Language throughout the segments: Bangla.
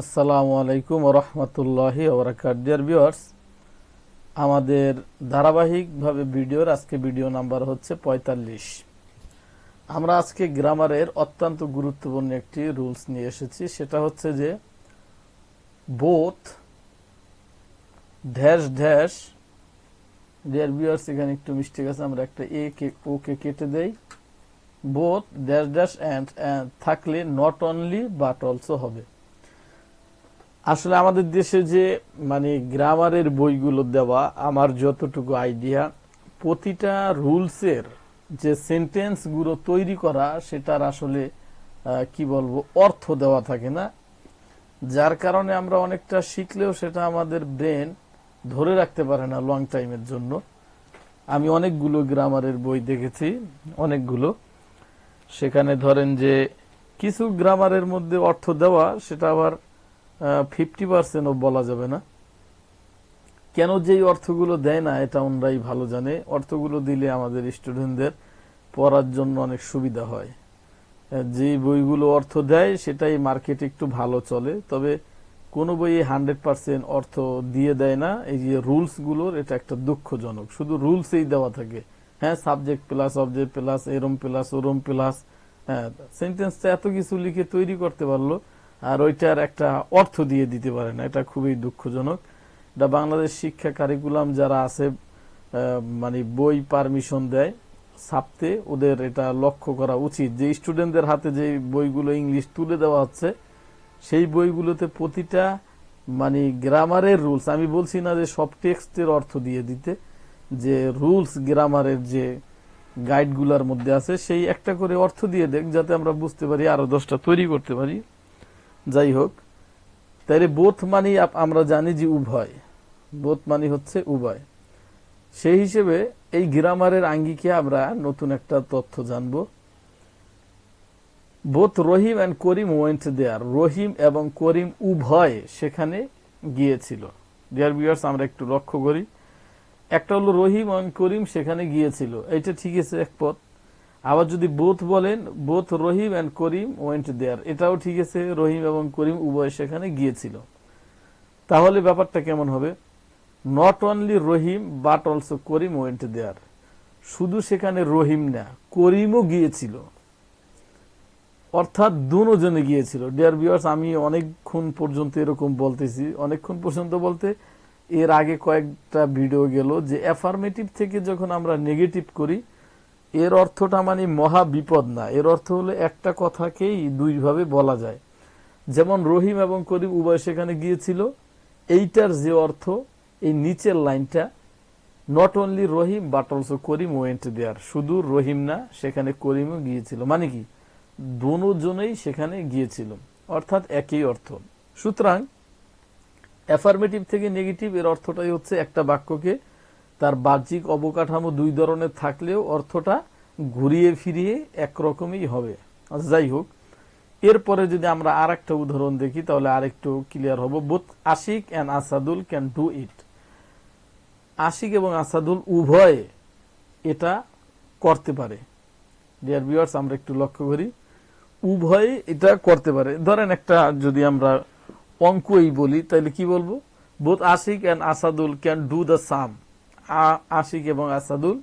আসসালামু আলাইকুম রহমতুল্লাহি ওবরাকাত ডিয়ার ভিউয়ার্স আমাদের ধারাবাহিকভাবে ভিডিওর আজকে ভিডিও নাম্বার হচ্ছে পঁয়তাল্লিশ। আমরা আজকে গ্রামারের অত্যন্ত গুরুত্বপূর্ণ একটি রুলস নিয়ে এসেছি, সেটা হচ্ছে যে both dash dash dear viewers এখানে একটু মিস্টেক আছে আমরা একটা এ কে ওকে কেটে দেই। বোথ ড্যাশ ড্যাশ অ্যান্ড থাকলে নট অনলি বাট অলসো হবে। আসলে আমাদের দেশে যে মানে গ্রামারের বইগুলো দেওয়া, আমার যতটুকু আইডিয়া প্রতিটা রুলসের যে সেন্টেন্সগুলো তৈরি করা, সেটার আসলে কি বলব, অর্থ দেওয়া থাকে না। যার কারণে আমরা অনেকটা শিখলেও সেটা আমাদের ব্রেন ধরে রাখতে পারে না লং টাইমের জন্য। আমি অনেকগুলো গ্রামারের বই দেখেছি, অনেকগুলো। সেখানে ধরেন যে, কিছু গ্রামারের মধ্যে অর্থ দেওয়া, সেটা আবার ফিফটি পার্সেন্টও বলা যাবে না। কেন যেই অর্থগুলো দেয় না, এটা ওনরাই ভালো জানে। অর্থগুলো দিলে আমাদের স্টুডেন্টদের পড়ার জন্য অনেক সুবিধা হয়। যে বইগুলো অর্থ দেয়, সেটাই মার্কেটে একটু ভালো চলে। তবে কোনো বইয়ে হান্ড্রেড পার্সেন্ট অর্থ দিয়ে দেয় না। এই যে রুলসগুলোর, এটা একটা দুঃখজনক। শুধু রুলসেই দেওয়া থাকে। হ্যাঁ সাবজেক্ট প্লাস অবজেক্ট প্লাস এরম প্লাস ওরম প্লাস হ্যাঁ সেন্টেন্সটা এত কিছু লিখে তৈরি করতে পারল আর ওইটার একটা অর্থ দিয়ে দিতে পারে না। এটা খুবই দুঃখজনক। এটা বাংলাদেশ শিক্ষা কারিকুলাম যারা আছে মানে বই পারমিশন দেয়, ছাপতে ওদের এটা লক্ষ্য করা উচিত। যে স্টুডেন্টদের হাতে যে বইগুলো ইংলিশ তুলে দেওয়া হচ্ছে, সেই বইগুলোতে প্রতিটা মানে গ্রামারের রুলস আমি বলছি না যে সব টেক্সটের অর্থ দিয়ে দিতে, যে রুলস গ্রামারের যে গাইডগুলোর মধ্যে আছে, সেই একটা করে অর্থ দিয়ে দেখ যাতে আমরা বুঝতে পারি, আরও দশটা তৈরি করতে পারি। যাই হোক তাইলে বোথ মানি আমরা জানি যে উভয়। বোথ মানি হচ্ছে উভয়। সেই হিসেবে এই গ্রামারের আঙ্গিকে আমরা নতুন একটা তথ্য জানব। Both Rahim and Karim went there Rahim এবং করিম উভয় সেখানে গিয়েছিল। ডিয়ার বিয়ার্স আমরা একটু লক্ষ্য করি। একটা হলো রহিম অ্যান্ড করিম সেখানে গিয়েছিল। এটা ঠিক আছে, এক পথ। আবার যদি বোথ বলেন, both Rahim and Karim went there এটাও ঠিক আছে, রহিম এবং করিম উভয় সেখানে গিয়েছিল। তাহলে ব্যাপারটা কেমন হবে? Not only Rahim but also Karim went there শুধু সেখানে রহিম না, করিমও গিয়েছিল। অর্থাৎ দুজনে গিয়েছিল। ডিয়ার ভিউয়ার্স আমি অনেকক্ষণ পর্যন্ত এরকম বলতেছি। অনেকক্ষণ পর্যন্ত বলতে এর আগে কয়েকটা ভিডিও গেল যে অ্যাফার্মেটিভ থেকে যখন আমরা নেগেটিভ করি এর অর্থটা মানে মহা বিপদ না। এর অর্থ হলো একটা কথাকেই দুইভাবে বলা যায়। যেমন রহিম এবং করিম উভয় সেখানে গিয়েছিল। এইটার যে অর্থ, এই নিচের লাইনটা not only Rahim but also Karim went there শুধু রহিম না, সেখানে করিমও গিয়েছিল। মানে কি? দুজনেই সেখানে গিয়েছিল। অর্থাৎ একই অর্থ। সুতরাং অ্যাফার্মেটিভ থেকে নেগেটিভ এর অর্থটাই হচ্ছে একটা বাক্যকে তার বাহ্যিক অবকাঠামো দুই ধরনের থাকলেও অর্থটা ঘুরিয়ে ফিরিয়ে একরকমই হবে। আচ্ছা যাই হোক, এরপরে যদি আমরা আর একটা উদাহরণ দেখি, তাহলে আরেকটু ক্লিয়ার হব। Both Ashik and Asadul can do it Ashik এবং আসাদুল উভয়ে এটা করতে পারে। ডিয়ার ভিউয়ার্স আমরা একটু লক্ষ্য করি। উভয়ে এটা করতে পারে। ধরেন একটা যদি আমরা অঙ্কই বলি, তাহলে কি বলব? Both Ashik and Asadul can do the sum Ashik এবং আসাদুল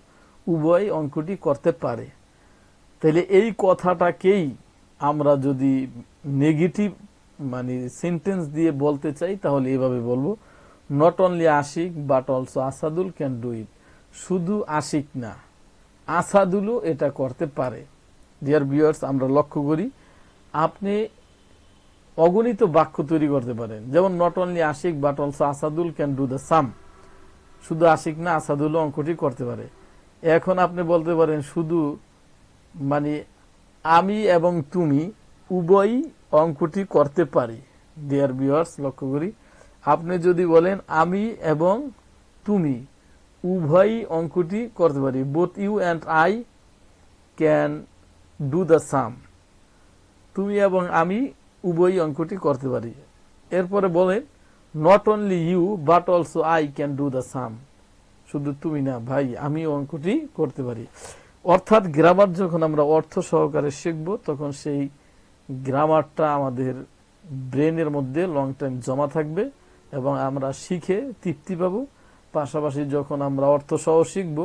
উভয় অঙ্কটি করতে পারে। তাহলে এই কথাটাকেই আমরা যদি নেগেটিভ মানে সেন্টেন্স দিয়ে বলতে চাই, তাহলে এভাবে বলব not only Ashik but also Asadul can do it শুধু আশিক না, আসাদুলও এটা করতে পারে। ডিয়ার ভিউয়ার্স আমরা লক্ষ্য করি, আপনি অগণিত বাক্য তৈরি করতে পারেন। যেমন not only Ashik but also Asadul can do the sum শুধু আশিক না আসাদুলও অঙ্কটি করতে পারে। এখন আপনি বলতে পারেন, শুধু মানে আমি এবং তুমি উভয়ই অঙ্কটি করতে পারি। ডিয়ার ভিউয়ার্স লক্ষ্য করি। আপনি যদি বলেন, আমি এবং তুমি উভয়ই অঙ্কটি করতে পারি। Both you and I can do the sum তুমি এবং আমি উভয়ই অঙ্কটি করতে পারি। এরপরে বলেন not only you but also I can do the sum শুধু তুমি না, ভাই আমি অঙ্কটি করতে পারি। অর্থাৎ গ্রামার যখন আমরা অর্থ সহকারে শিখব, তখন সেই গ্রামারটা আমাদের ব্রেনের মধ্যে লং টাইম জমা থাকবে এবং আমরা শিখে তৃপ্তি পাবো। পাশাপাশি যখন আমরা অর্থ সহ শিখব,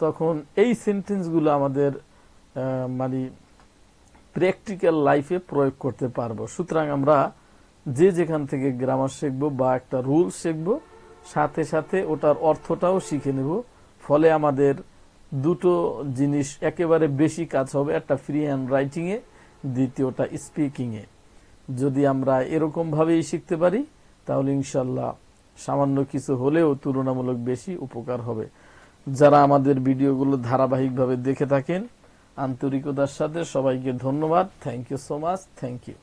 তখন এই সেন্টেন্সগুলো আমাদের মানে প্র্যাকটিক্যাল লাইফে প্রয়োগ করতে পারব। সুতরাং আমরা যে যেখান থেকে গ্রামার শিখব বা একটা রুল শিখব, সাথে সাথে ওটার অর্থটাও শিখে নেব। ফলে আমাদের দুটো জিনিস একেবারে বেশি কাজ হবে, একটা ফ্রি হ্যান্ড রাইটিংয়ে দ্বিতীয়টা স্পিকিংয়ে যদি আমরা এরকমভাবেই শিখতে পারি, তাহলে ইনশাল্লাহ সামান্য কিছু হলেও তুলনামূলক বেশি উপকার হবে। যারা আমাদের ভিডিওগুলো ধারাবাহিকভাবে দেখে থাকেন, আন্তরিকতার সাথে সবাইকে ধন্যবাদ। Thank you so much thank you